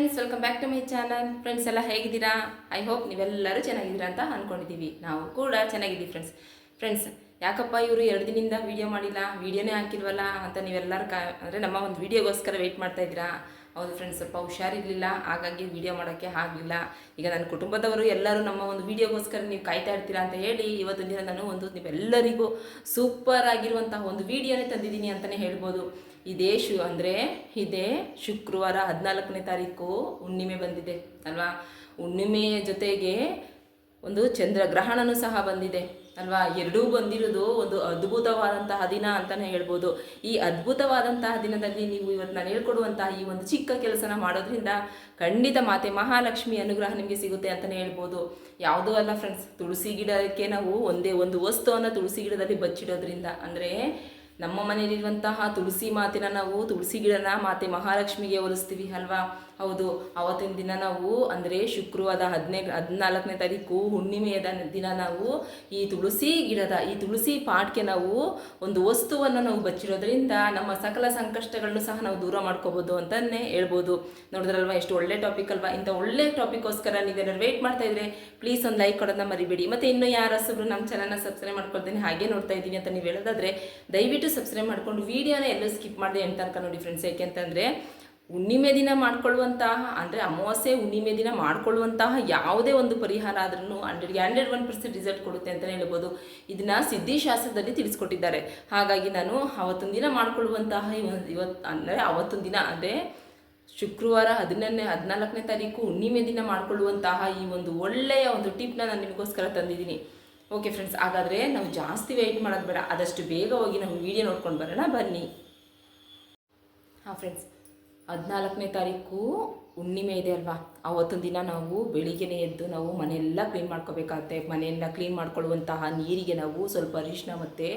Friends welcome back to my channel friends ಎಲ್ಲ ಹೇಗಿದ್ದೀರಾ? I hope ನೀವೆಲ್ಲರೂ ಚೆನ್ನಾಗಿದ್ದೀರಾ ಅಂತ ಅಂದ್ಕೊಂಡಿದ್ದೀವಿ ನಾವು ಕೂಡ ಚೆನ್ನಾಗಿದ್ದೀವಿ ಫ್ರೆಂಡ್ಸ್ ಫ್ರೆಂಡ್ಸ್ ಯಾಕಪ್ಪ ಇವರು ಎರಡು ದಿನದಿಂದ ವೀಡಿಯೋ ಮಾಡಿಲ್ಲ? ವೀಡಿಯೋನೇ ಹಾಕಿಲ್ವಲ್ಲ? ಅಂತ ನೀವೆಲ್ಲರೂ ಕಾ ಅಂದರೆ ನಮ್ಮ ಒಂದು ವೀಡಿಯೋಗೋಸ್ಕರ ವೆಯ್ಟ್ ಮಾಡ್ತಾ ಇದ್ದೀರಾ? ಹೌದು ಫ್ರೆಂಡ್ಸ್ ಸ್ವಲ್ಪ ಹುಷಾರಿರಲಿಲ್ಲ. ಹಾಗಾಗಿ ವೀಡಿಯೋ ಮಾಡೋಕ್ಕೆ ಆಗಲಿಲ್ಲ. ಈಗ ನನ್ನ ಕುಟುಂಬದವರು ಎಲ್ಲರೂ ನಮ್ಮ ಒಂದು ವೀಡಿಯೋಗೋಸ್ಕರ ನೀವು ಕಾಯ್ತಾ ಇರ್ತೀರಾ ಅಂತ ಹೇಳಿ ಇವತ್ತು ದಿನ ನಾನು ಒಂದು, ನೀವೆಲ್ಲರಿಗೂ ಸೂಪರ್ ಆಗಿರುವಂತಹ ಒಂದು ವೀಡಿಯೋನೇ ತಂದಿದ್ದೀನಿ ಅಂತಲೇ ಹೇಳ್ಬೋದು. ಇದೇ ಶು ಅಂದರೆ ಇದೇ ಶುಕ್ರವಾರ ಹದಿನಾಲ್ಕನೇ ತಾರೀಕು ಹುಣ್ಣಿಮೆ ಬಂದಿದೆ, ಅಲ್ವಾ? ಹುಣ್ಣಿಮೆಯ ಜೊತೆಗೆ ಒಂದು ಚಂದ್ರಗ್ರಹಣನೂ ಸಹ ಬಂದಿದೆ, ಅಲ್ವಾ? ಎರಡೂ ಬಂದಿರೋದು ಒಂದು ಅದ್ಭುತವಾದಂತಹ ದಿನ ಅಂತಲೇ ಹೇಳ್ಬೋದು. ಈ ಅದ್ಭುತವಾದಂತಹ ದಿನದಲ್ಲಿ ನೀವು ಇವತ್ತು ನಾನು ಹೇಳ್ಕೊಡುವಂತಹ ಈ ಒಂದು ಚಿಕ್ಕ ಕೆಲಸನ ಮಾಡೋದ್ರಿಂದ ಖಂಡಿತ ಮಾತೆ ಮಹಾಲಕ್ಷ್ಮಿ ಅನುಗ್ರಹ ನಿಮಗೆ ಸಿಗುತ್ತೆ ಅಂತಲೇ ಹೇಳ್ಬೋದು. ಯಾವುದೂ ಅಲ್ಲ ಫ್ರೆಂಡ್ಸ್ ತುಳಸಿ ಗಿಡಕ್ಕೆ ನಾವು ಒಂದೇ ಒಂದು ವಸ್ತುವನ್ನು ತುಳಸಿ ಗಿಡದಲ್ಲಿ ಬಚ್ಚಿಡೋದ್ರಿಂದ. ಅಂದರೆ ನಮ್ಮ ಮನೆಯಲ್ಲಿರುವಂತಹ ತುಳಸಿ ಮಾತಿನ ನಾವು ತುಳಸಿ ಗಿಡನ ಮಾತೆ ಮಹಾಲಕ್ಷ್ಮಿಗೆ ಹೋಲಿಸ್ತೀವಿ ಅಲ್ವಾ? ಹೌದು, ಅವತ್ತಿನ ದಿನ ನಾವು ಅಂದರೆ ಶುಕ್ರವಾರ ಹದಿನೈ, ಹದಿನಾಲ್ಕನೇ ತಾರೀಕು ಹುಣ್ಣಿಮೆಯ ದನ- ನಾವು ಈ ತುಳಸಿ ಗಿಡದ, ಈ ತುಳಸಿ ಪಾಟ್ಗೆ ನಾವು ಒಂದು ವಸ್ತುವನ್ನು ನಾವು ಬಚ್ಚಿರೋದ್ರಿಂದ ನಮ್ಮ ಸಕಲ ಸಂಕಷ್ಟಗಳನ್ನು ಸಹ ನಾವು ದೂರ ಮಾಡ್ಕೋಬೋದು ಅಂತಲೇ ಹೇಳ್ಬೋದು. ನೋಡಿದ್ರಲ್ವಾ, ಎಷ್ಟು ಒಳ್ಳೆ ಟಾಪಿಕ್ ಅಲ್ವಾ? ಇಂಥ ಒಳ್ಳೆ ಟಾಪಿಕ್ಗೋಸ್ಕರ ನೀವೇನಾದ್ರು ವೆಯ್ಟ್ ಮಾಡ್ತಾ ಇದ್ರೆ ಪ್ಲೀಸ್ ಒಂದು ಲೈಕ್ ಕೊಡೋದನ್ನ ಮರಿಬೇಡಿ. ಮತ್ತು ಇನ್ನೂ ಯಾರು ಹಸುಬ್ರು ನಮ್ಮ ಚಾನಲ್ನ ಸಬ್ಸ್ಕ್ರೈಬ್ ಮಾಡ್ಕೊಳ್ತೀನಿ, ಹಾಗೆ ನೋಡ್ತಾ ಇದ್ದೀನಿ ಅಂತ ನೀವು ಹೇಳೋದಾದ್ರೆ ದಯವಿಟ್ಟು ಸಬ್ಸ್ಕ್ರೈಬ್ ಮಾಡ್ಕೊಂಡು ವೀಡಿಯೋನ ಎಲ್ಲೂ ಸ್ಕಿಪ್ ಮಾಡಿದೆ ಅಂತ ತನಕ ನೋಡಿ ಫ್ರೆಂಡ್ಸ್ ಯಾಕೆಂತಂದರೆ ಹುಣ್ಣಿಮೆ ದಿನ ಮಾಡ್ಕೊಳ್ಳುವಂತಹ, ಅಂದರೆ ಅಮಾವಾಸ್ಯೆ ಹುಣ್ಣಿಮೆ ದಿನ ಮಾಡ್ಕೊಳ್ಳುವಂತಹ ಯಾವುದೇ ಒಂದು ಪರಿಹಾರ ಆದ್ರೂ ಹಂಡ್ರೆಡ್ಗೆ ಹಂಡ್ರೆಡ್ ಒನ್ ಪರ್ಸೆಂಟ್ ರಿಸಲ್ಟ್ ಕೊಡುತ್ತೆ ಅಂತಲೇ ಹೇಳ್ಬೋದು. ಇದನ್ನು ಸಿದ್ಧಿಶಾಸ್ತ್ರದಲ್ಲಿ ತಿಳಿಸ್ಕೊಟ್ಟಿದ್ದಾರೆ. ಹಾಗಾಗಿ ನಾನು ಅವತ್ತೊಂದು ದಿನ ಮಾಡ್ಕೊಳ್ಳುವಂತಹ ಇವತ್ತು ಅಂದರೆ ಅವತ್ತೊಂದು ದಿನ, ಅಂದರೆ ಶುಕ್ರವಾರ ಹದಿನೈದನೇ, ಹದಿನಾಲ್ಕನೇ ತಾರೀಕು ಹುಣ್ಣಿಮೆ ದಿನ ಮಾಡ್ಕೊಳ್ಳುವಂತಹ ಈ ಒಂದು ಒಳ್ಳೆಯ ಒಂದು ಟಿಪ್ನ ನಾನು ನಿಮಗೋಸ್ಕರ ತಂದಿದ್ದೀನಿ. ಓಕೆ ಫ್ರೆಂಡ್ಸ್ ಹಾಗಾದರೆ ನಾವು ಜಾಸ್ತಿ ವೆಯ್ಟ್ ಮಾಡೋದು ಬೇಡ. ಆದಷ್ಟು ಬೇಗ ಹೋಗಿ ನಾವು ವಿಡಿಯೋ ನೋಡ್ಕೊಂಡು ಬರೋಣ. ಬನ್ನಿ. ಹಾಂ ಫ್ರೆಂಡ್ಸ್ ಹದಿನಾಲ್ಕನೇ ತಾರೀಕು ಹುಣ್ಣಿಮೆ ಇದೆ ಅಲ್ವಾ? ಅವತ್ತೊಂದು ದಿನ ನಾವು ಬೆಳಿಗ್ಗೆನೇ ಎದ್ದು ನಾವು ಮನೆಯೆಲ್ಲ ಕ್ಲೀನ್ ಮಾಡ್ಕೋಬೇಕಾಗತ್ತೆ. ಮನೆಯನ್ನು ಕ್ಲೀನ್ ಮಾಡ್ಕೊಳ್ಳುವಂತಹ ನೀರಿಗೆ ನಾವು ಸ್ವಲ್ಪ ಅರಿಶಿನ ಮತ್ತು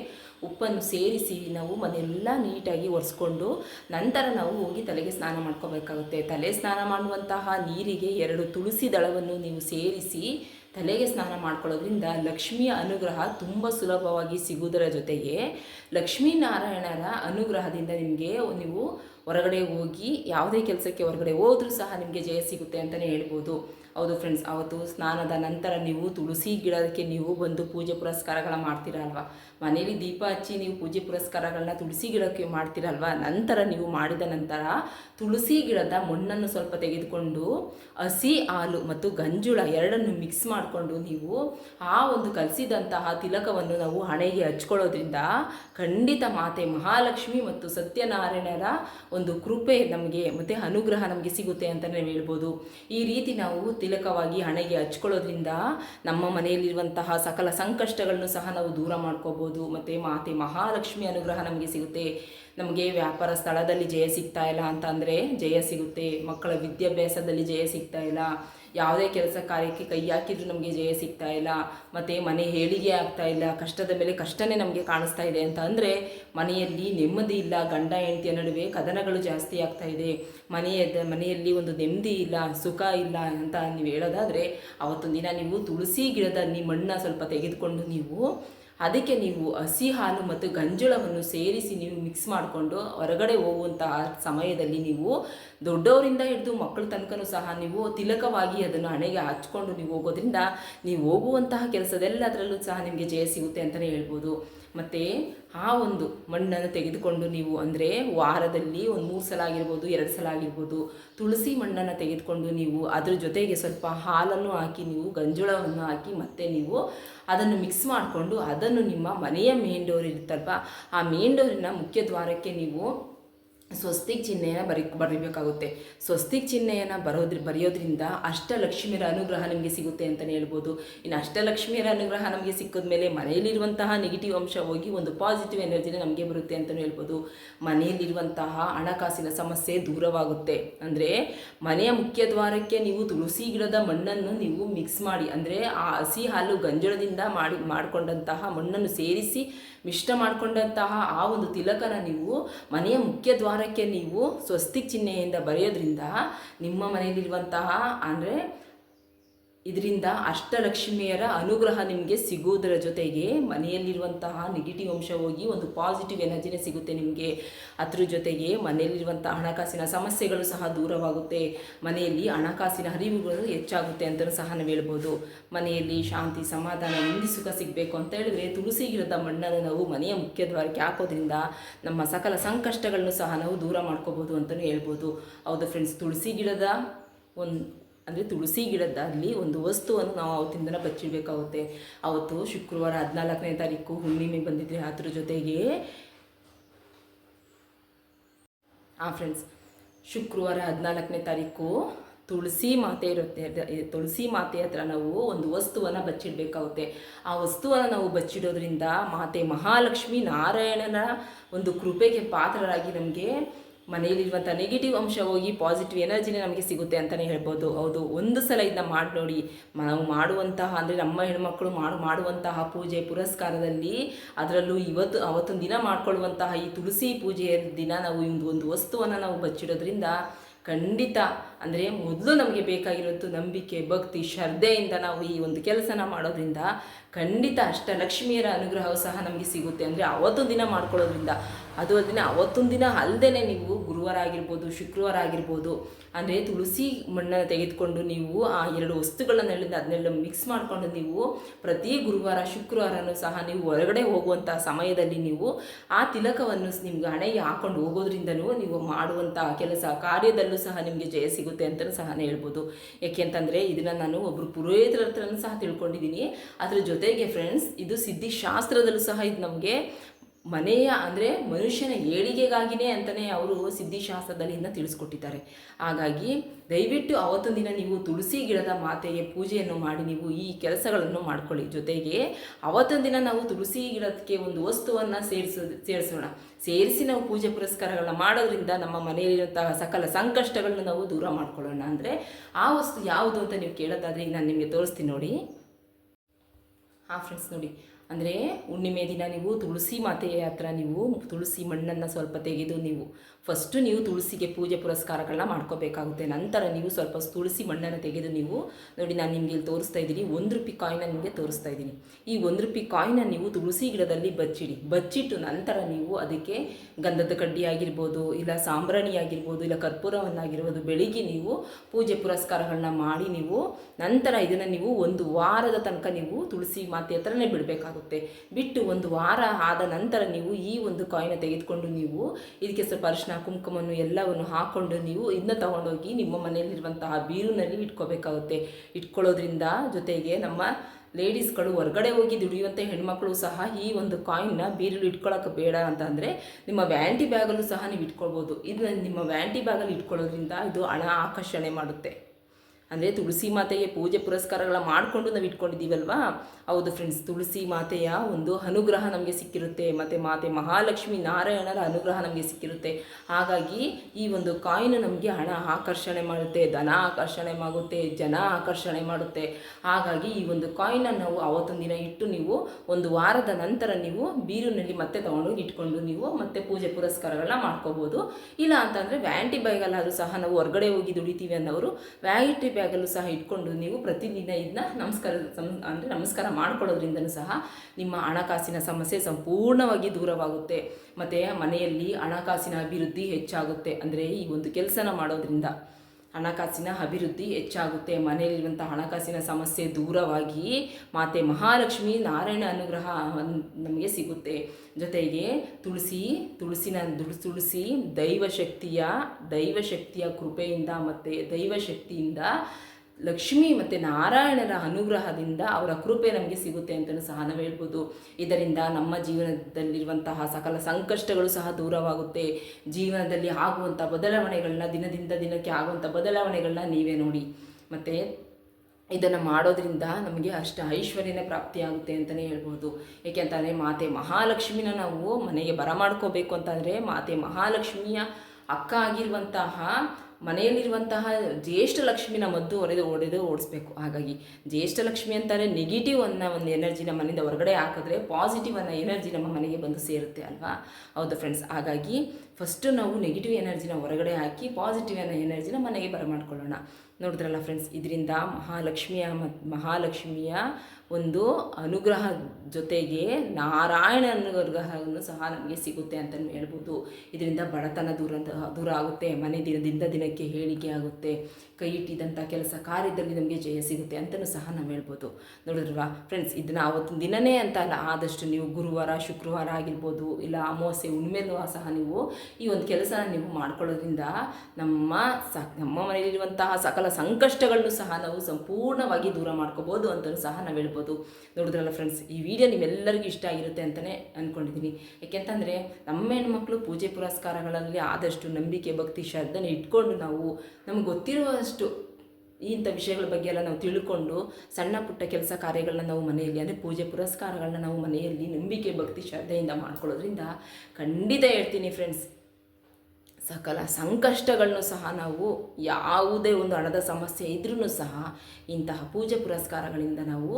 ಉಪ್ಪನ್ನು ಸೇರಿಸಿ ನಾವು ಮನೆಯೆಲ್ಲ ನೀಟಾಗಿ ಒರೆಸ್ಕೊಂಡು ನಂತರ ನಾವು ಹೋಗಿ ತಲೆಗೆ ಸ್ನಾನ ಮಾಡ್ಕೋಬೇಕಾಗುತ್ತೆ. ತಲೆ ಸ್ನಾನ ಮಾಡುವಂತಹ ನೀರಿಗೆ ಎರಡು ತುಳಸಿ ದಳವನ್ನು ನೀವು ಸೇರಿಸಿ ತಲೆಗೆ ಸ್ನಾನ ಮಾಡ್ಕೊಳ್ಳೋದ್ರಿಂದ ಲಕ್ಷ್ಮಿಯ ಅನುಗ್ರಹ ತುಂಬ ಸುಲಭವಾಗಿ ಸಿಗುವುದರ ಜೊತೆಗೆ ಲಕ್ಷ್ಮೀನಾರಾಯಣರ ಅನುಗ್ರಹದಿಂದ ನಿಮಗೆ ನೀವು ಹೊರಗಡೆ ಹೋಗಿ ಯಾವುದೇ ಕೆಲಸಕ್ಕೆ ಹೊರಗಡೆ ಹೋದರೂ ಸಹ ನಿಮಗೆ ಜಯ ಸಿಗುತ್ತೆ ಅಂತಲೇ ಹೇಳ್ಬೋದು. ಹೌದು ಫ್ರೆಂಡ್ಸ್ ಅವತ್ತು ಸ್ನಾನದ ನಂತರ ನೀವು ತುಳಸಿ ಗಿಡಕ್ಕೆ ನೀವು ಬಂದು ಪೂಜೆ ಪುರಸ್ಕಾರಗಳ ಮಾಡ್ತೀರಲ್ವ ಮನೇಲಿ ದೀಪ ಹಚ್ಚಿ ನೀವು ಪೂಜೆ ಪುರಸ್ಕಾರಗಳನ್ನ ತುಳಸಿ ಗಿಡಕ್ಕೆ ಮಾಡ್ತೀರಲ್ವ ನಂತರ ನೀವು ಮಾಡಿದ ನಂತರ ತುಳಸಿ ಗಿಡದ ಮಣ್ಣನ್ನು ಸ್ವಲ್ಪ ತೆಗೆದುಕೊಂಡು ಹಸಿ ಹಾಲು ಮತ್ತು ಗಂಜುಳ ಎರಡನ್ನು ಮಿಕ್ಸ್ ಮಾಡಿಕೊಂಡು ನೀವು ಆ ಒಂದು ಕಲಸಿದಂತಹ ತಿಲಕವನ್ನು ನಾವು ಹಣೆಗೆ ಹಚ್ಕೊಳ್ಳೋದ್ರಿಂದ ಖಂಡಿತ ಮಾತೆ ಮಹಾಲಕ್ಷ್ಮಿ ಮತ್ತು ಸತ್ಯನಾರಾಯಣರ ಒಂದು ಕೃಪೆ ನಮಗೆ ಮತ್ತು ಅನುಗ್ರಹ ನಮಗೆ ಸಿಗುತ್ತೆ ಅಂತಲೇ ಹೇಳ್ಬೋದು. ಈ ರೀತಿ ನಾವು ತಿಲಕವಾಗಿ ಹಣೆಗೆ ಹಚ್ಕೊಳ್ಳೋದ್ರಿಂದ ನಮ್ಮ ಮನೆಯಲ್ಲಿರುವಂತಹ ಸಕಲ ಸಂಕಷ್ಟಗಳನ್ನು ಸಹ ನಾವು ದೂರ ಮಾಡ್ಕೋಬೋದು. ಮತ್ತು ಮಾತೆ ಮಹಾಲಕ್ಷ್ಮಿ ಅನುಗ್ರಹ ನಮಗೆ ಸಿಗುತ್ತೆ. ನಮಗೆ ವ್ಯಾಪಾರ ಸ್ಥಳದಲ್ಲಿ ಜಯ ಸಿಗ್ತಾ ಇಲ್ಲ ಅಂತ ಜಯ ಸಿಗುತ್ತೆ. ಮಕ್ಕಳ ವಿದ್ಯಾಭ್ಯಾಸದಲ್ಲಿ ಜಯ ಸಿಗ್ತಾ ಇಲ್ಲ. ಯಾವುದೇ ಕೆಲಸ ಕಾರ್ಯಕ್ಕೆ ಕೈ ಹಾಕಿದ್ರು ನಮಗೆ ಜಯ ಸಿಗ್ತಾ ಇಲ್ಲ, ಮತ್ತು ಮನೆ ಹೇಳಿಗೆ ಆಗ್ತಾ ಇಲ್ಲ, ಕಷ್ಟದ ಮೇಲೆ ಕಷ್ಟನೇ ನಮಗೆ ಕಾಣಿಸ್ತಾ ಇದೆ ಅಂತ ಅಂದರೆ ಮನೆಯಲ್ಲಿ ನೆಮ್ಮದಿ ಇಲ್ಲ, ಗಂಡ ಹೆಂಡತಿಯ ನಡುವೆ ಕದನಗಳು ಜಾಸ್ತಿ ಆಗ್ತಾ ಇದೆ. ಮನೆಯ ಮನೆಯಲ್ಲಿ ಒಂದು ನೆಮ್ಮದಿ ಇಲ್ಲ, ಸುಖ ಇಲ್ಲ ಅಂತ ನೀವು ಹೇಳೋದಾದರೆ, ಅವತ್ತೊಂದಿನ ದಿನ ನೀವು ತುಳಸಿ ಗಿಡದ ನಿಮ್ಮ ಮಣ್ಣ ಸ್ವಲ್ಪ ತೆಗೆದುಕೊಂಡು ನೀವು ಅದಕ್ಕೆ ನೀವು ಹಸಿ ಹಾಲು ಮತ್ತು ಗಂಜುಳವನ್ನು ಸೇರಿಸಿ ನೀವು ಮಿಕ್ಸ್ ಮಾಡಿಕೊಂಡು ಹೊರಗಡೆ ಹೋಗುವಂತಹ ಸಮಯದಲ್ಲಿ ನೀವು ದೊಡ್ಡವರಿಂದ ಹಿಡಿದು ಮಕ್ಕಳ ತನಕನೂ ಸಹ ನೀವು ತಿಲಕವಾಗಿ ಅದನ್ನು ಹಣೆಗೆ ಹಚ್ಕೊಂಡು ನೀವು ಹೋಗೋದ್ರಿಂದ ನೀವು ಹೋಗುವಂತಹ ಕೆಲಸದೆಲ್ಲದರಲ್ಲೂ ಸಹ ನಿಮಗೆ ಜಯ ಸಿಗುತ್ತೆ ಅಂತಲೇ ಹೇಳ್ಬೋದು. ಮತ್ತು ಆ ಒಂದು ಮಣ್ಣನ್ನು ತೆಗೆದುಕೊಂಡು ನೀವು ಅಂದರೆ ವಾರದಲ್ಲಿ ಒಂದು ಮೂರು ಸಲ ಆಗಿರ್ಬೋದು, ಎರಡು ಸಲ ಆಗಿರ್ಬೋದು, ತುಳಸಿ ಮಣ್ಣನ್ನು ತೆಗೆದುಕೊಂಡು ನೀವು ಅದ್ರ ಜೊತೆಗೆ ಸ್ವಲ್ಪ ಹಾಲನ್ನು ಹಾಕಿ, ನೀವು ಗಂಜುಳವನ್ನು ಹಾಕಿ ಮತ್ತೆ ನೀವು ಅದನ್ನು ಮಿಕ್ಸ್ ಮಾಡಿಕೊಂಡು ಅದನ್ನು ನಿಮ್ಮ ಮನೆಯ ಮೇನ್ ಡೋರ್ ಆ ಮೇನ್ ಮುಖ್ಯ ದ್ವಾರಕ್ಕೆ ನೀವು ಸ್ವಸ್ತಿಕ್ ಚಿಹ್ನೆಯನ್ನು ಬರಿ, ಬರಿಬೇಕಾಗುತ್ತೆ. ಸ್ವಸ್ತಿಕ್ ಚಿಹ್ನೆಯನ್ನು ಬರೋದ್ರ, ಬರೆಯೋದ್ರಿಂದ ಅಷ್ಟಲಕ್ಷ್ಮಿಯರ ಅನುಗ್ರಹ ನಿಮಗೆ ಸಿಗುತ್ತೆ ಅಂತಲೇ ಹೇಳ್ಬೋದು. ಇನ್ನು ಅಷ್ಟಲಕ್ಷ್ಮಿಯರ ಅನುಗ್ರಹ ನಮಗೆ ಸಿಕ್ಕಿದ ಮೇಲೆ ಮನೆಯಲ್ಲಿರುವಂತಹ ನೆಗೆಟಿವ್ ಅಂಶ ಹೋಗಿ ಒಂದು ಪಾಸಿಟಿವ್ ಎನರ್ಜಿನ ನಮಗೆ ಬರುತ್ತೆ ಅಂತಲೂ ಹೇಳ್ಬೋದು. ಮನೆಯಲ್ಲಿರುವಂತಹ ಹಣಕಾಸಿನ ಸಮಸ್ಯೆ ದೂರವಾಗುತ್ತೆ. ಅಂದರೆ ಮನೆಯ ಮುಖ್ಯ ದ್ವಾರಕ್ಕೆ ನೀವು ತುಳಸಿ ಗಿಡದ ಮಣ್ಣನ್ನು ನೀವು ಮಿಕ್ಸ್ ಮಾಡಿ, ಅಂದರೆ ಆ ಹಸಿ ಹಾಲು ಗಂಜಳದಿಂದ ಮಾಡಿ, ಮಾಡಿಕೊಂಡಂತಹ ಮಣ್ಣನ್ನು ಸೇರಿಸಿ ಮಿಶ್ರ ಮಾಡಿಕೊಂಡಂತಹ ಆ ಒಂದು ತಿಲಕನ ನೀವು ಮನೆಯ ಮುಖ್ಯ ದ್ವಾರಕ್ಕೆ ನೀವು ಸ್ವಸ್ತಿಕ್ ಚಿಹ್ನೆಯಿಂದ ಬರೆಯೋದ್ರಿಂದ ನಿಮ್ಮ ಮನೆಯಲ್ಲಿರುವಂತಹ ಅಂದರೆ ಇದರಿಂದ ಅಷ್ಟಲಕ್ಷ್ಮಿಯರ ಅನುಗ್ರಹ ನಿಮಗೆ ಸಿಗೋದರ ಜೊತೆಗೆ ಮನೆಯಲ್ಲಿರುವಂತಹ ನೆಗೆಟಿವ್ ಅಂಶ ಹೋಗಿ ಒಂದು ಪಾಸಿಟಿವ್ ಎನರ್ಜಿನೇ ಸಿಗುತ್ತೆ ನಿಮಗೆ. ಅದ್ರ ಜೊತೆಗೆ ಮನೆಯಲ್ಲಿರುವಂಥ ಹಣಕಾಸಿನ ಸಮಸ್ಯೆಗಳು ಸಹ ದೂರವಾಗುತ್ತೆ. ಮನೆಯಲ್ಲಿ ಹಣಕಾಸಿನ ಹರಿವುಗಳು ಹೆಚ್ಚಾಗುತ್ತೆ ಅಂತಲೂ ಸಹ ನಾವು ಹೇಳ್ಬೋದು. ಮನೆಯಲ್ಲಿ ಶಾಂತಿ, ಸಮಾಧಾನ ನೆಮ್ಮದಿ ಸುಖ ಸಿಗಬೇಕು ಅಂತ ಹೇಳಿದ್ರೆ ತುಳಸಿ ಗಿಡದ ಮಣ್ಣನ್ನು ನಾವು ಮನೆಯ ಮುಖ್ಯ ದ್ವಾರಕ್ಕೆ ಹಾಕೋದ್ರಿಂದ ನಮ್ಮ ಸಕಲ ಸಂಕಷ್ಟಗಳನ್ನು ಸಹ ನಾವು ದೂರ ಮಾಡ್ಕೋಬೋದು ಅಂತಲೂ ಹೇಳ್ಬೋದು. ಹೌದು ಫ್ರೆಂಡ್ಸ್ ತುಳಸಿ ಗಿಡದ ಒಂದು ಅಂದರೆ ತುಳಸಿ ಗಿಡದಲ್ಲಿ ಒಂದು ವಸ್ತುವನ್ನು ನಾವು ಅವತ್ತಿಂದ ಬಚ್ಚಿಡಬೇಕಾಗುತ್ತೆ. ಅವತ್ತು ಶುಕ್ರವಾರ ಹದಿನಾಲ್ಕನೇ ತಾರೀಕು ಹುಣ್ಣಿಮೆ ಬಂದಿದ್ರೆ ಅದ್ರ ಜೊತೆಗೆ ಹಾಂ ಫ್ರೆಂಡ್ಸ್ ಶುಕ್ರವಾರ ಹದಿನಾಲ್ಕನೇ ತಾರೀಕು ತುಳಸಿ ಮಾತೆ ಇರುತ್ತೆ. ತುಳಸಿ ಮಾತೆ ಹತ್ರ ನಾವು ಒಂದು ವಸ್ತುವನ್ನು ಬಚ್ಚಿಡಬೇಕಾಗುತ್ತೆ. ಆ ವಸ್ತುವನ್ನು ನಾವು ಬಚ್ಚಿಡೋದ್ರಿಂದ ಮಾತೆ ಮಹಾಲಕ್ಷ್ಮಿ ನಾರಾಯಣನ ಒಂದು ಕೃಪೆಗೆ ಪಾತ್ರರಾಗಿ ನಮಗೆ ಮನೆಯಲ್ಲಿರುವಂಥ ನೆಗೆಟಿವ್ ಅಂಶ ಹೋಗಿ ಪಾಸಿಟಿವ್ ಎನರ್ಜಿನೇ ನಮಗೆ ಸಿಗುತ್ತೆ ಅಂತಲೇ ಹೇಳ್ಬೋದು. ಹೌದು, ಒಂದು ಸಲ ಇದನ್ನ ಮಾಡಿ ನೋಡಿ, ನಾವು ಮಾಡುವಂತಹ ಅಂದರೆ ನಮ್ಮ ಹೆಣ್ಮಕ್ಳು ಮಾಡು, ಮಾಡುವಂತಹ ಪೂಜೆ ಪುರಸ್ಕಾರದಲ್ಲಿ ಅದರಲ್ಲೂ ಇವತ್ತು, ಅವತ್ತೊಂದು ದಿನ ಮಾಡಿಕೊಳ್ಳುವಂತಹ ಈ ತುಳಸಿ ಪೂಜೆಯ ದಿನ ನಾವು ಒಂದು ಒಂದು ವಸ್ತುವನ್ನು ನಾವು ಬಚ್ಚಿಡೋದ್ರಿಂದ ಖಂಡಿತ ಅಂದರೆ ಮೊದಲು ನಮಗೆ ಬೇಕಾಗಿರೋದು ನಂಬಿಕೆ, ಭಕ್ತಿ, ಶ್ರದ್ಧೆಯಿಂದ ನಾವು ಈ ಒಂದು ಕೆಲಸನ ಮಾಡೋದ್ರಿಂದ ಖಂಡಿತ ಅಷ್ಟಲಕ್ಷ್ಮಿಯರ ಅನುಗ್ರಹವು ಸಹ ನಮಗೆ ಸಿಗುತ್ತೆ. ಅಂದರೆ ಅವತ್ತೊಂದು ದಿನ ಮಾಡ್ಕೊಳ್ಳೋದ್ರಿಂದ. ಅದು ಅದನ್ನ ಅವತ್ತೊಂದು ದಿನ ಅಲ್ಲದೆ ನೀವು ಗುರುವಾರ ಆಗಿರ್ಬೋದು, ಶುಕ್ರವಾರ ಆಗಿರ್ಬೋದು, ಅಂದರೆ ತುಳಸಿ ಮಣ್ಣನ್ನು ತೆಗೆದುಕೊಂಡು ನೀವು ಆ ಎರಡು ವಸ್ತುಗಳನ್ನ ಹೇಳಿದ ಅದನ್ನೆಲ್ಲ ಮಿಕ್ಸ್ ಮಾಡಿಕೊಂಡು ನೀವು ಪ್ರತಿ ಗುರುವಾರ, ಶುಕ್ರವಾರನೂ ಸಹ ನೀವು ಹೊರಗಡೆ ಹೋಗುವಂಥ ಸಮಯದಲ್ಲಿ ನೀವು ಆ ತಿಲಕವನ್ನು ನಿಮ್ಗೆ ಹಣೆಗೆ ಹಾಕೊಂಡು ಹೋಗೋದ್ರಿಂದನೂ ನೀವು ಮಾಡುವಂಥ ಕೆಲಸ, ಕಾರ್ಯದಲ್ಲೂ ಸಹ ನಿಮಗೆ ಜಯ ಸಿಗುತ್ತೆ ಅಂತಲೂ ಸಹ ಹೇಳ್ಬೋದು. ಯಾಕೆಂತಂದರೆ ಇದನ್ನು ನಾನು ಒಬ್ಬರು ಪುರೋಹಿತರ ಹತ್ರನೂ ಸಹ ತಿಳ್ಕೊಂಡಿದ್ದೀನಿ. ಅದ್ರ ಜೊತೆಗೆ ಫ್ರೆಂಡ್ಸ್ ಇದು ಸಿದ್ಧಿಶಾಸ್ತ್ರದಲ್ಲೂ ಸಹ ಇದು ನಮಗೆ ಮನೆಯ ಅಂದರೆ ಮನುಷ್ಯನ ಏಳಿಗೆಗಾಗಿನೇ ಅಂತಲೇ ಅವರು ಸಿದ್ಧಿಶಾಸ್ತ್ರದಲ್ಲಿ ಇದನ್ನ ತಿಳಿಸ್ಕೊಟ್ಟಿದ್ದಾರೆ. ಹಾಗಾಗಿ ದಯವಿಟ್ಟು ಅವತ್ತೊಂದು ದಿನ ನೀವು ತುಳಸಿ ಗಿಡದ ಮಾತೆಗೆ ಪೂಜೆಯನ್ನು ಮಾಡಿ ನೀವು ಈ ಕೆಲಸಗಳನ್ನು ಮಾಡ್ಕೊಳ್ಳಿ. ಜೊತೆಗೆ ಅವತ್ತೊಂದು ದಿನ ನಾವು ತುಳಸಿ ಗಿಡಕ್ಕೆ ಒಂದು ವಸ್ತುವನ್ನು ಸೇರಿಸ, ಸೇರಿಸೋಣ. ಸೇರಿಸಿ ನಾವು ಪೂಜೆ ಪುರಸ್ಕಾರಗಳನ್ನ ಮಾಡೋದ್ರಿಂದ ನಮ್ಮ ಮನೆಯಲ್ಲಿರುವಂತಹ ಸಕಲ ಸಂಕಷ್ಟಗಳನ್ನು ನಾವು ದೂರ ಮಾಡ್ಕೊಳ್ಳೋಣ. ಅಂದರೆ ಆ ವಸ್ತು ಯಾವುದು ಅಂತ ನೀವು ಕೇಳೋದಾದರೆ ನಾನು ನಿಮಗೆ ತೋರಿಸ್ತೀನಿ ನೋಡಿ. ಹಾಂ ಫ್ರೆಂಡ್ಸ್ ನೋಡಿ. ಅಂದರೆ ಹುಣ್ಣಿಮೆ ದಿನ ನೀವು ತುಳಸಿ ಮಾತೆಯ ಹತ್ರ ನೀವು ತುಳಸಿ ಮಣ್ಣನ್ನು ಸ್ವಲ್ಪ ತೆಗೆದು ನೀವು ಫಸ್ಟು ನೀವು ತುಳಸಿಗೆ ಪೂಜೆ ಪುರಸ್ಕಾರಗಳನ್ನ ಮಾಡ್ಕೋಬೇಕಾಗುತ್ತೆ. ನಂತರ ನೀವು ಸ್ವಲ್ಪ ತುಳಸಿ ಮಣ್ಣನ್ನು ತೆಗೆದು ನೀವು ನೋಡಿ ನಾನು ನಿಮಗೆ ಇಲ್ಲಿ ತೋರಿಸ್ತಾ ಇದ್ದೀನಿ. ಒಂದು ರೂಪಾಯಿ ಕಾಯಿನ ನಿಮಗೆ ತೋರಿಸ್ತಾ ಇದ್ದೀನಿ. ಈ ಒಂದು ರೂಪಾಯಿ ಕಾಯಿನ ನೀವು ತುಳಸಿ ಗಿಡದಲ್ಲಿ ಬಚ್ಚಿಡಿ. ಬಚ್ಚಿಟ್ಟು ನಂತರ ನೀವು ಅದಕ್ಕೆ ಗಂಧದ ಕಡ್ಡಿ ಆಗಿರ್ಬೋದು, ಇಲ್ಲ ಸಾಂಬ್ರಾಣಿ ಆಗಿರ್ಬೋದು, ಇಲ್ಲ ಕರ್ಪೂರವನ್ನಾಗಿರ್ಬೋದು, ಬೆಳಿಗ್ಗೆ ನೀವು ಪೂಜೆ ಪುರಸ್ಕಾರಗಳನ್ನ ಮಾಡಿ ನೀವು ನಂತರ ಇದನ್ನು ನೀವು ಒಂದು ವಾರದ ತನಕ ನೀವು ತುಳಸಿ ಮಾತೆ ಹತ್ರನೇ ಬಿಡಬೇಕಾಗುತ್ತೆ. ಬಿಟ್ಟು ಒಂದು ವಾರ ಆದ ನಂತರ ನೀವು ಈ ಒಂದು ಕಾಯಿನ ತೆಗೆದುಕೊಂಡು ನೀವು ಇದಕ್ಕೆ ಸ್ವಲ್ಪ ಅರಿಶಿನ ಕುಂಕುಮವನ್ನು ಎಲ್ಲವನ್ನು ಹಾಕ್ಕೊಂಡು ನೀವು ಇದನ್ನ ತಗೊಂಡೋಗಿ ನಿಮ್ಮ ಮನೆಯಲ್ಲಿರುವಂತಹ ಬೀರುನಲ್ಲಿ ಇಟ್ಕೋಬೇಕಾಗುತ್ತೆ. ಇಟ್ಕೊಳ್ಳೋದ್ರಿಂದ ಜೊತೆಗೆ ನಮ್ಮ ಲೇಡೀಸ್ಗಳು ಹೊರಗಡೆ ಹೋಗಿ ದುಡಿಯುವಂಥ ಹೆಣ್ಮಕ್ಳು ಸಹ ಈ ಒಂದು ಕಾಯಿನ್ನ ಬೀರಲ್ಲಿ ಇಟ್ಕೊಳ್ಳೋಕೆ ಬೇಡ ಅಂತ ಅಂದರೆ ನಿಮ್ಮ ವ್ಯಾಂಟಿ ಬ್ಯಾಗಲ್ಲೂ ಸಹ ನೀವು ಇಟ್ಕೊಳ್ಬೋದು. ಇದನ್ನ ನಿಮ್ಮ ವ್ಯಾಂಟಿ ಬ್ಯಾಗಲ್ಲಿ ಇಟ್ಕೊಳ್ಳೋದ್ರಿಂದ ಇದು ಹಣ ಆಕರ್ಷಣೆ ಮಾಡುತ್ತೆ. ಅಂದರೆ ತುಳಸಿ ಮಾತೆಗೆ ಪೂಜೆ ಪುರಸ್ಕಾರಗಳ ಮಾಡಿಕೊಂಡು ನಾವು ಇಟ್ಕೊಂಡಿದ್ದೀವಲ್ವಾ? ಹೌದು ಫ್ರೆಂಡ್ಸ್ ತುಳಸಿ ಮಾತೆಯ ಒಂದು ಅನುಗ್ರಹ ನಮಗೆ ಸಿಕ್ಕಿರುತ್ತೆ, ಮತ್ತು ಮಾತೆ ಮಹಾಲಕ್ಷ್ಮಿ ನಾರಾಯಣರ ಅನುಗ್ರಹ ನಮಗೆ ಸಿಕ್ಕಿರುತ್ತೆ. ಹಾಗಾಗಿ ಈ ಒಂದು ಕಾಯಿನ್ ನಮಗೆ ಹಣ ಆಕರ್ಷಣೆ ಮಾಡುತ್ತೆ, ಧನ ಆಕರ್ಷಣೆ ಆಗುತ್ತೆ ಜನ ಆಕರ್ಷಣೆ ಮಾಡುತ್ತೆ. ಹಾಗಾಗಿ ಈ ಒಂದು ಕಾಯಿನ ನಾವು ಅವತ್ತೊಂದು ದಿನ ಇಟ್ಟು ನೀವು ಒಂದು ವಾರದ ನಂತರ ನೀವು ಬೀರಿನಲ್ಲಿ ಮತ್ತೆ ತೊಗೊಂಡೋಗಿ ಇಟ್ಕೊಂಡು ನೀವು ಮತ್ತೆ ಪೂಜೆ ಪುರಸ್ಕಾರಗಳನ್ನ ಮಾಡ್ಕೋಬೋದು. ಇಲ್ಲ ಅಂತಂದರೆ ವ್ಯಾಂಟಿ ಬ್ಯಾಗಲ್ಲಾದರೂ ಸಹ ನಾವು ಹೊರಗಡೆ ಹೋಗಿ ದುಡಿತೀವಿ ಅನ್ನೋರು ವ್ಯಾಂಟಿ ಬ್ಯಾಗಲ್ಲೂ ಸಹ ಇಟ್ಕೊಂಡು ನೀವು ಪ್ರತಿದಿನ ಇದನ್ನ ನಮಸ್ಕಾರ ಸಂ, ಅಂದರೆ ನಮಸ್ಕಾರ ಮಾಡ್ಕೊಳ್ಳೋದ್ರಿಂದನೂ ಸಹ ನಿಮ್ಮ ಹಣಕಾಸಿನ ಸಮಸ್ಯೆ ಸಂಪೂರ್ಣವಾಗಿ ದೂರವಾಗುತ್ತೆ. ಮತ್ತು ಮನೆಯಲ್ಲಿ ಹಣಕಾಸಿನ ಅಭಿವೃದ್ಧಿ ಹೆಚ್ಚಾಗುತ್ತೆ. ಅಂದರೆ ಈ ಒಂದು ಕೆಲಸನ ಮಾಡೋದ್ರಿಂದ. ಹಣಕಾಸಿನ ಅಭಿವೃದ್ಧಿ ಹೆಚ್ಚಾಗುತ್ತೆ. ಮನೆಯಲ್ಲಿರುವಂಥ ಹಣಕಾಸಿನ ಸಮಸ್ಯೆ ದೂರವಾಗಿ ಮಾತೆ ಮಹಾಲಕ್ಷ್ಮಿ ನಾರಾಯಣ ಅನುಗ್ರಹ ನಮಗೆ ಸಿಗುತ್ತೆ. ಜೊತೆಗೆ ತುಳಸಿ, ತುಳಸಿನ ತುಳಸಿ ದೈವಶಕ್ತಿಯ ದೈವಶಕ್ತಿಯ ಕೃಪೆಯಿಂದ ಮತ್ತು ದೈವಶಕ್ತಿಯಿಂದ ಲಕ್ಷ್ಮಿ ಮತ್ತು ನಾರಾಯಣರ ಅನುಗ್ರಹದಿಂದ ಅವರ ಕೃಪೆ ನಮಗೆ ಸಿಗುತ್ತೆ ಅಂತಲೂ ಸಹ ನಾವು ಹೇಳ್ಬೋದು. ಇದರಿಂದ ನಮ್ಮ ಜೀವನದಲ್ಲಿರುವಂತಹ ಸಕಲ ಸಂಕಷ್ಟಗಳು ಸಹ ದೂರವಾಗುತ್ತೆ. ಜೀವನದಲ್ಲಿ ಆಗುವಂಥ ಬದಲಾವಣೆಗಳನ್ನ ದಿನದಿಂದ ದಿನಕ್ಕೆ ಆಗುವಂಥ ಬದಲಾವಣೆಗಳನ್ನ ನೀವೇ ನೋಡಿ. ಮತ್ತು ಇದನ್ನು ಮಾಡೋದ್ರಿಂದ ನಮಗೆ ಅಷ್ಟು ಐಶ್ವರ್ಯನೇ ಪ್ರಾಪ್ತಿಯಾಗುತ್ತೆ ಅಂತಲೇ ಹೇಳ್ಬೋದು. ಏಕೆಂತಂದರೆ ಮಾತೆ ಮಹಾಲಕ್ಷ್ಮಿನ ನಾವು ಮನೆಗೆ ಬರಮಾಡ್ಕೋಬೇಕು ಅಂತಂದರೆ ಮಾತೆ ಮಹಾಲಕ್ಷ್ಮಿಯ ಅಕ್ಕ ಆಗಿರುವಂತಹ ಮನೆಯಲ್ಲಿರುವಂತಹ ಜ್ಯೇಷ್ಠ ಲಕ್ಷ್ಮಿನ ಮದ್ದು ಹೊಡೆದು ಹೊಡೆದು ಓಡಿಸ್ಬೇಕು. ಹಾಗಾಗಿ ಜ್ಯೇಷ್ಠ ಲಕ್ಷ್ಮಿ ಅಂತಾರೆ ನೆಗೆಟಿವ್ ಅನ್ನೋ ಒಂದು ಎನರ್ಜಿ ನಮ್ಮ ಮನೆಯಿಂದ ಹೊರಗಡೆ ಹಾಕಿದ್ರೆ ಪಾಸಿಟಿವ್ ಅನ್ನೋ ಎನರ್ಜಿ ನಮ್ಮ ಮನೆಗೆ ಬಂದು ಸೇರುತ್ತೆ ಅಲ್ವಾ? ಹೌದು ಫ್ರೆಂಡ್ಸ್ ಹಾಗಾಗಿ ಫಸ್ಟು ನಾವು ನೆಗೆಟಿವ್ ಎನರ್ಜಿನ ಹೊರಗಡೆ ಹಾಕಿ ಪಾಸಿಟಿವ್ ಅನ್ನೋ ಎನರ್ಜಿನ ಮನೆಗೆ ಬರಮಾಡ್ಕೊಳ್ಳೋಣ. ನೋಡಿದ್ರಲ್ಲ ಫ್ರೆಂಡ್ಸ್ ಇದರಿಂದ ಮಹಾಲಕ್ಷ್ಮಿಯ ಮಹಾಲಕ್ಷ್ಮಿಯ ಒಂದು ಅನುಗ್ರಹ ಜೊತೆಗೆ ನಾರಾಯಣ ಅನುಗ್ರಹವನ್ನು ಸಹ ನಮಗೆ ಸಿಗುತ್ತೆ ಅಂತಲೂ ಹೇಳ್ಬೋದು. ಇದರಿಂದ ಬಡತನ ದೂರ ದೂರ ಆಗುತ್ತೆ, ಮನೆ ದಿನದಿಂದ ದಿನಕ್ಕೆ ಹೇಳಿಕೆ ಆಗುತ್ತೆ, ಕೈ ಇಟ್ಟಿದ್ದಂಥ ಕೆಲಸ ಕಾರ್ಯದಲ್ಲಿ ನಮಗೆ ಜಯ ಸಿಗುತ್ತೆ ಅಂತಲೂ ಸಹ ನಾವು ಹೇಳ್ಬೋದು. ನೋಡಿದ್ರಲ್ಲ ಫ್ರೆಂಡ್ಸ್ ಇದನ್ನ ಅವತ್ತಿನ ದಿನನೇ ಅಂತ ಅಲ್ಲ, ಆದಷ್ಟು ನೀವು ಗುರುವಾರ, ಶುಕ್ರವಾರ ಆಗಿರ್ಬೋದು, ಇಲ್ಲ ಅಮಾವಾಸ್ಯೆ ಉಣ್ಮೆಲೂ ಸಹ ನೀವು ಈ ಒಂದು ಕೆಲಸನ ನೀವು ಮಾಡ್ಕೊಳ್ಳೋದ್ರಿಂದ ನಮ್ಮ ಸ, ನಮ್ಮ ಮನೆಯಲ್ಲಿರುವಂತಹ ಸಕಲ ಸಂಕಷ್ಟಗಳನ್ನು ಸಹ ನಾವು ಸಂಪೂರ್ಣವಾಗಿ ದೂರ ಮಾಡ್ಕೋಬೋದು ಅಂತಲೂ ಸಹ ನಾವು ಹೇಳ್ಬೋದು. ನೋಡಿದ್ರಲ್ಲ ಫ್ರೆಂಡ್ಸ್ ಈ ವಿಡಿಯೋ ನಿಮ್ಮೆಲ್ಲರಿಗೂ ಇಷ್ಟ ಆಗಿರುತ್ತೆ ಅಂತಲೇ ಅಂದ್ಕೊಂಡಿದ್ದೀನಿ ಯಾಕೆಂತಂದರೆ ನಮ್ಮ ಹೆಣ್ಮಕ್ಳು ಪೂಜೆ ಪುರಸ್ಕಾರಗಳಲ್ಲಿ ಆದಷ್ಟು ನಂಬಿಕೆ, ಭಕ್ತಿ, ಶ್ರದ್ಧೆನ ಇಟ್ಕೊಂಡು ನಾವು ನಮ್ಗೆ ಗೊತ್ತಿರುವಷ್ಟು ಇಂಥ ವಿಷಯಗಳ ಬಗ್ಗೆ ಎಲ್ಲ ನಾವು ತಿಳ್ಕೊಂಡು ಸಣ್ಣ ಪುಟ್ಟ ಕೆಲಸ ಕಾರ್ಯಗಳನ್ನ ನಾವು ಮನೆಯಲ್ಲಿ, ಅಂದರೆ ಪೂಜೆ ಪುರಸ್ಕಾರಗಳನ್ನ ನಾವು ಮನೆಯಲ್ಲಿ ನಂಬಿಕೆ, ಭಕ್ತಿ, ಶ್ರದ್ಧೆಯಿಂದ ಮಾಡ್ಕೊಳ್ಳೋದ್ರಿಂದ ಖಂಡಿತ ಹೇಳ್ತೀನಿ ಫ್ರೆಂಡ್ಸ್ ಸಕಲ ಸಂಕಷ್ಟಗಳನ್ನು ಸಹ ನಾವು ಯಾವುದೇ ಒಂದು ಹಣದ ಸಮಸ್ಯೆ ಇದ್ರೂ ಸಹ ಇಂತಹ ಪೂಜೆ ಪುರಸ್ಕಾರಗಳಿಂದ ನಾವು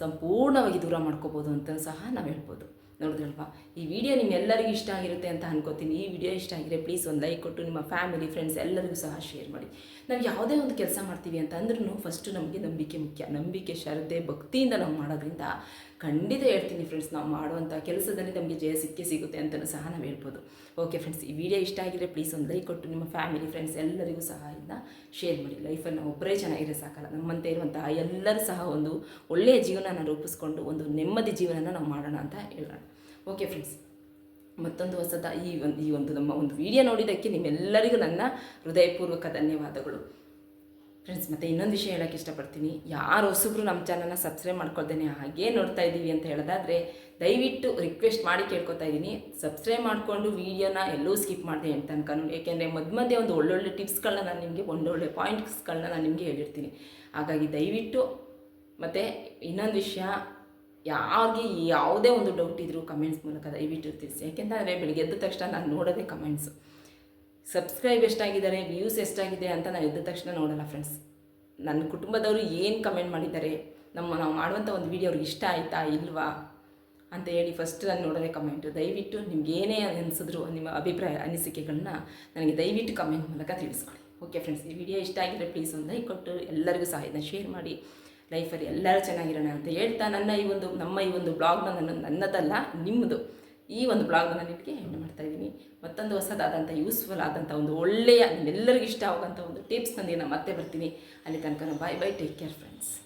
ಸಂಪೂರ್ಣವಾಗಿ ದೂರ ಮಾಡ್ಕೋಬೋದು ಅಂತ ಸಹ ನಾವು ಹೇಳ್ಬೋದು. ನೋಡಿದ್ರಲ್ವಾ? ಈ ವಿಡಿಯೋ ನಿಮ್ಮೆಲ್ಲರಿಗೂ ಇಷ್ಟ ಆಗಿರುತ್ತೆ ಅಂತ ಅನ್ಕೋತೀನಿ. ಈ ವಿಡಿಯೋ ಇಷ್ಟ ಆಗಿದ್ರೆ ಪ್ಲೀಸ್ ಒಂದು ಲೈಕ್ ಕೊಟ್ಟು ನಿಮ್ಮ ಫ್ಯಾಮಿಲಿ ಫ್ರೆಂಡ್ಸ್ ಎಲ್ಲರಿಗೂ ಸಹ ಶೇರ್ ಮಾಡಿ. ನಾವು ಯಾವುದೇ ಒಂದು ಕೆಲಸ ಮಾಡ್ತೀವಿ ಅಂತ ಅಂದ್ರೂ ಫಸ್ಟು ನಮಗೆ ನಂಬಿಕೆ ಮುಖ್ಯ. ನಂಬಿಕೆ, ಶ್ರದ್ಧೆ, ಭಕ್ತಿಯಿಂದ ನಾವು ಮಾಡೋದ್ರಿಂದ ಖಂಡಿತ ಹೇಳ್ತೀನಿ ಫ್ರೆಂಡ್ಸ್ ನಾವು ಮಾಡುವಂಥ ಕೆಲಸದಲ್ಲಿ ನಮಗೆ ಜಯ ಸಿಕ್ಕೇ ಸಿಗುತ್ತೆ ಅಂತಲೂ ಸಹ ನಾವು ಹೇಳ್ಬೋದು. ಓಕೆ ಫ್ರೆಂಡ್ಸ್ ಈ ವಿಡಿಯೋ ಇಷ್ಟ ಆಗಿದ್ರೆ ಪ್ಲೀಸ್ ಒಂದು ಲೈಕ್ ಕೊಟ್ಟು ನಿಮ್ಮ ಫ್ಯಾಮಿಲಿ ಫ್ರೆಂಡ್ಸ್ ಎಲ್ಲರಿಗೂ ಸಹ ಇದನ್ನ ಶೇರ್ ಮಾಡಿ. ಲೈಫಲ್ಲಿ ನಾವು ಒಬ್ಬರೇ ಚೆನ್ನಾಗಿರೋ ಸಾಕಲ್ಲ, ನಮ್ಮಂತೆ ಇರುವಂತಹ ಎಲ್ಲರೂ ಸಹ ಒಂದು ಒಳ್ಳೆಯ ಜೀವನನ ರೂಪಿಸ್ಕೊಂಡು ಒಂದು ನೆಮ್ಮದಿ ಜೀವನನ ನಾವು ಮಾಡೋಣ ಅಂತ ಹೇಳೋಣ. ಓಕೆ ಫ್ರೆಂಡ್ಸ್ ಮತ್ತೊಂದು ಹೊಸದ ಈ ಒಂದು ಈ ಒಂದು ನಮ್ಮ ಒಂದು ವಿಡಿಯೋ ನೋಡಿದ್ದಕ್ಕೆ ನಿಮ್ಮೆಲ್ಲರಿಗೂ ನನ್ನ ಹೃದಯಪೂರ್ವಕ ಧನ್ಯವಾದಗಳು. ಫ್ರೆಂಡ್ಸ್ ಮತ್ತು ಇನ್ನೊಂದು ವಿಷಯ ಹೇಳೋಕ್ಕೆ ಇಷ್ಟಪಡ್ತೀನಿ. ಯಾರು ಹೊಸಬ್ರು ನಮ್ಮ ಚಾನಲ್ನ ಸಬ್ಸ್ಕ್ರೈಬ್ ಮಾಡ್ಕೊಳ್ತೇನೆ ಹಾಗೇ ನೋಡ್ತಾ ಇದ್ದೀವಿ ಅಂತ ಹೇಳೋದಾದರೆ, ದಯವಿಟ್ಟು ರಿಕ್ವೆಸ್ಟ್ ಮಾಡಿ ಕೇಳ್ಕೊತಾ ಇದ್ದೀನಿ ಸಬ್ಸ್ಕ್ರೈಬ್ ಮಾಡಿಕೊಂಡು ವೀಡಿಯೋನ ಎಲ್ಲೂ ಸ್ಕಿಪ್ ಮಾಡಿದೆ ಅಂತ ಅನ್ಕೊಂಡು ಏಕೆಂದರೆ ಮಧ್ಯ ಮಧ್ಯೆ ಒಂದು ಒಳ್ಳೊಳ್ಳೆ ಟಿಪ್ಸ್ಗಳನ್ನ ನಾನು ನಿಮಗೆ ಒಳ್ಳೊಳ್ಳೆ ಪಾಯಿಂಟ್ಸ್ಗಳನ್ನ ನಾನು ನಿಮಗೆ ಹೇಳಿರ್ತೀನಿ. ಹಾಗಾಗಿ ದಯವಿಟ್ಟು ಮತ್ತು ಇನ್ನೊಂದು ವಿಷಯ, ಯಾರಿಗೆ ಯಾವುದೇ ಒಂದು ಡೌಟ್ ಇದ್ದರೂ ಕಮೆಂಟ್ಸ್ ಮೂಲಕ ದಯವಿಟ್ಟು ತಿಳಿಸಿ. ಯಾಕೆಂದರೆ ಬೆಳಿಗ್ಗೆ ಎದ್ದ ತಕ್ಷಣ ನಾನು ನೋಡೋದೇ ಕಮೆಂಟ್ಸು ಸಬ್ಸ್ಕ್ರೈಬ್ ಎಷ್ಟಾಗಿದ್ದಾರೆ ವ್ಯೂಸ್ ಎಷ್ಟಾಗಿದೆ ಅಂತ ನಾನು ಎದ್ದ ತಕ್ಷಣ ನೋಡಲ್ಲ ಫ್ರೆಂಡ್ಸ್ ನನ್ನ ಕುಟುಂಬದವರು ಏನು ಕಮೆಂಟ್ ಮಾಡಿದ್ದಾರೆ, ನಮ್ಮ ನಾವು ಮಾಡುವಂಥ ಒಂದು ವೀಡಿಯೋ ಅವ್ರಿಗೆ ಇಷ್ಟ ಆಯಿತಾ, ಇಲ್ವಾ ಅಂತ ಹೇಳಿ ಫಸ್ಟ್ ನಾನು ನೋಡೋದೇ ಕಮೆಂಟು ದಯವಿಟ್ಟು ನಿಮ್ಗೆ ಏನೇ ಅನಿಸಿದ್ರು, ನಿಮ್ಮ ಅಭಿಪ್ರಾಯ ಅನಿಸಿಕೆಗಳನ್ನ ನನಗೆ ದಯವಿಟ್ಟು ಕಮೆಂಟ್ ಮೂಲಕ ತಿಳಿಸ್ಕೊಳ್ಳಿ ಓಕೆ ಫ್ರೆಂಡ್ಸ್ ಈ ವಿಡಿಯೋ ಇಷ್ಟ ಆಗಿದ್ರೆ ಪ್ಲೀಸ್ ಒಂದು ಲೈಕ್ ಕೊಟ್ಟು, ಎಲ್ಲರಿಗೂ ಸಹ ಇದನ್ನು ಶೇರ್ ಮಾಡಿ ಲೈಫಲ್ಲಿ ಎಲ್ಲರೂ ಚೆನ್ನಾಗಿರೋಣ ಅಂತ ಹೇಳ್ತಾ ನನ್ನ ಈ ಒಂದು, ನಮ್ಮ ಈ ಒಂದು ಬ್ಲಾಗ್ನ ನನ್ನ ನನ್ನದಲ್ಲ ನಿಮ್ಮದು ಈ ಒಂದು ಬ್ಲಾಗ್ನ ನಿಮಗೆ ಹೆಣ್ಣು ಮಾಡ್ತಾ ಇದ್ದೀನಿ. ಮತ್ತೊಂದು ಹೊಸದಾದಂಥ ಯೂಸ್ಫುಲ್ ಆದಂಥ ಒಂದು ಒಳ್ಳೆಯ ನಿಮ್ಮೆಲ್ಲರಿಗೂ ಇಷ್ಟ ಆಗುವಂಥ ಒಂದು ಟಿಪ್ಸ್ ನಾನು ಮತ್ತೆ ಬರ್ತೀನಿ. ಅಲ್ಲಿ ತನಕ bye bye take care friends